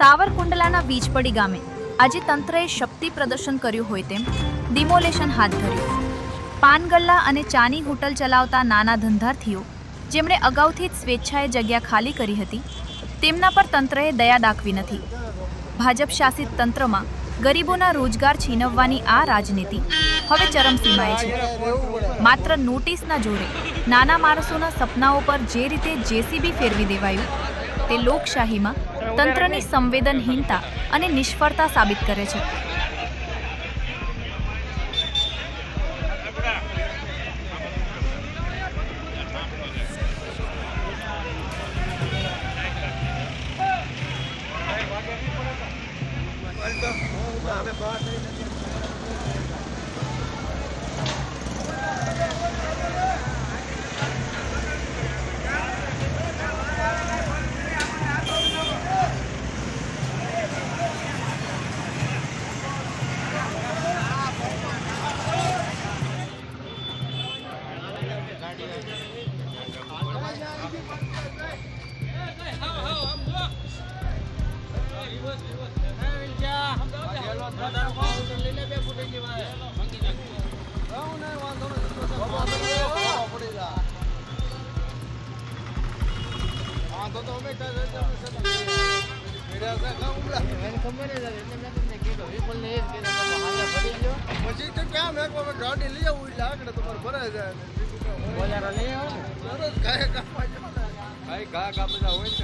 સાવરકુંડલાના વીજપડી ગામે આજે તંત્રએ શક્તિ પ્રદર્શન કર્યું હોય તેમ ડિમોલેશન હાથ ધર્યું. પાનગલ્લા અને ચાની હોટલ ચલાવતા નાના ધંધાર્થીઓ, જેમણે અગાઉથી જ સ્વેચ્છાએ જગ્યા ખાલી કરી હતી, તેમના પર તંત્રએ દયા દાખવી નથી. ભાજપ શાસિત તંત્રમાં ગરીબોના રોજગાર છીનવવાની આ રાજનીતિ હવે ચરમસીમાએ છે. માત્ર નોટિસના જોરે નાના માણસોના સપનાઓ પર જે રીતે જેસીબી ફેરવી દેવાયું તે લોકશાહીમાં તંત્રની સંવેદનહીનતા અને નિષ્ફળતા સાબિત કરે છે. પછી તો ક્યાં મેં ગાડી લઈ આવું એટલે આગળ તમારે ભરાય જાય. ભાઈ ઘા કાપેલા હોય ને